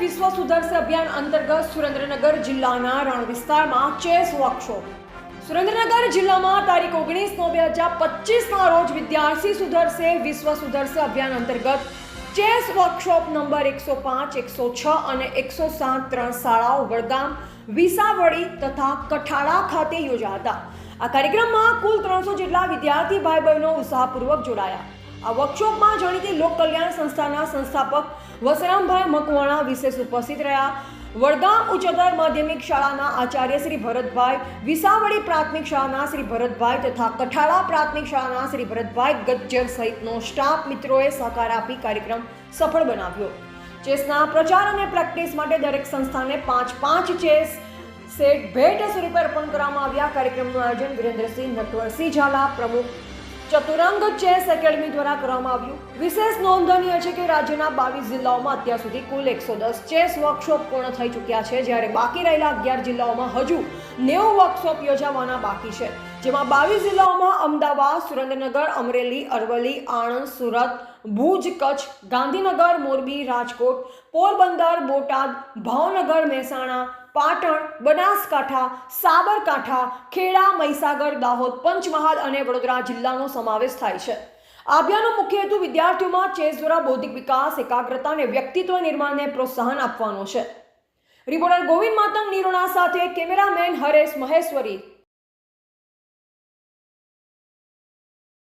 વિશ્વ સુધરશે અભિયાન અંતર્ગત સુરેન્દ્રનગર જિલ્લાના રણ વિસ્તારમાં ચેસ વર્કશોપ. સુરેન્દ્રનગર જિલ્લામાં તારીખ ઓગણીસ નવ બે હજાર પચીસના રોજ વિદ્યાર્થી સુધરશે, વિશ્વ સુધરશે અભિયાન અંતર્ગત ચેસ વર્કશોપ નંબર એકસો પાંચ, એકસો છ અને એકસો સાત ત્રણ શાળાઓ વડગામ, વિસાવડી તથા કઠાળા ખાતે યોજાયા હતા. આ કાર્યક્રમમાં કુલ ત્રણસો જેટલા વિદ્યાર્થી ભાઈ બહેનો ઉત્સાહપૂર્વક જોડાયા. આ વર્કશોપમાં જાણીતી લોક કલ્યાણ સંસ્થાના સંસ્થાપક વસરામભાઈ મકવાણા વિશેષ ઉપસ્થિત રહ્યા. વડગામ ઉચ્ચતર માધ્યમિક શાળાના આચાર્ય શ્રી ભરતભાઈ, વિસાવડી પ્રાથમિક શાળાના શ્રી ભરતભાઈ તથા કઠાળા પ્રાથમિક શાળાના શ્રી ભરતભાઈ ગજ્જર સહિતનો સ્ટાફ મિત્રોએ સહકાર આપી કાર્યક્રમ સફળ બનાવ્યો. ચેસના પ્રચાર અને પ્રેક્ટિસ માટે દરેક સંસ્થાને પાંચ પાંચ ચેસ સેટ ભેટ સ્વરૂપે અર્પણ કરવામાં આવ્યા. કાર્યક્રમનું આયોજન વિરેન્દ્રસિંહ નટવરસિંહ ઝાલા, પ્રમુખ ચતુરંગ ચેસ એકેડમી દ્વારા કરવામાં આવ્યું. વિશેષ નોંધનીય છે કે રાજ્યના બાવીસ જિલ્લાઓમાં અત્યાર સુધી કુલ એકસો દસ ચેસ વર્કશોપ પૂર્ણ થઈ ચૂક્યા છે. જ્યારે બાકી રહેલા અગિયાર જિલ્લાઓમાં હજુ નેવું વર્કશોપ યોજાવાના બાકી છે. જેમાં બાવીસ જિલ્લાઓમાં અમદાવાદ, સુરેન્દ્રનગર, અમરેલી, અરવલ્લી, આણંદ, સુરત, ભુજ, કચ્છ, ગાંધીનગર, મોરબી, રાજકોટ, પોરબંદર, બોટાદ, ભાવનગર, મહેસાણા, પાટણ, બનાસકાંઠા, સાબરકાંઠા, ખેડા, મહીસાગર, દાહોદ, પંચમહાલ અને વડોદરા જિલ્લાનો સમાવેશ થાય છે. આ અભિયાનનો મુખ્ય હેતુ વિદ્યાર્થીઓમાં ચેસ દ્વારા બૌદ્ધિક વિકાસ, એકાગ્રતા અને વ્યક્તિત્વ નિર્માણને પ્રોત્સાહન આપવાનો છે. રિપોર્ટર ગોવિંદ માતંગ નિરોણા સાથે કેમેરામેન હરેશ મહેશ્વરી.